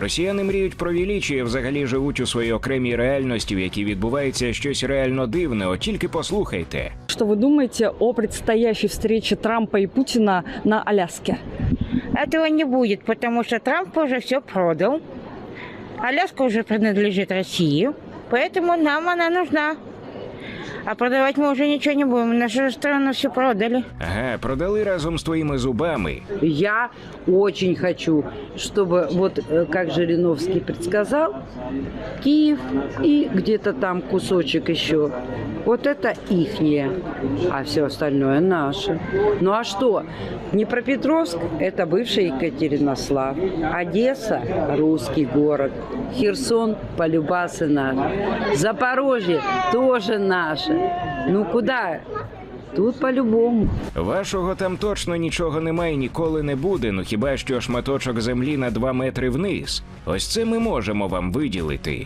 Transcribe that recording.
Росіяни мріють про величі, взагалі живуть у своїй окремій реальності, в якій відбувається щось реально дивне. От тільки послухайте. Что вы думаете о предстоящей встрече Трампа и Путина на Аляске? Этого не будет, потому что Трамп уже все продал. Аляска уже принадлежит России, поэтому нам она нужна. А продавать мы уже ничего не будем. Нашу страну все продали. Ага, продали разом з твоїми зубами. Я очень хочу, чтобы, вот э, как Жириновский предсказал, Киев и где-то там кусочек еще. Вот это ихнее, а все остальное наше. Ну а что? Днепропетровск – это бывший Екатеринослав. Одесса – русский город. Херсон – полюбасы наш. Запорожье – тоже наше. Ну куда? Тут по-любому. Вашого там точно нічого немає, і ніколи не буде. Ну хіба що шматочок землі на два метри вниз. Ось це ми можемо вам виділити.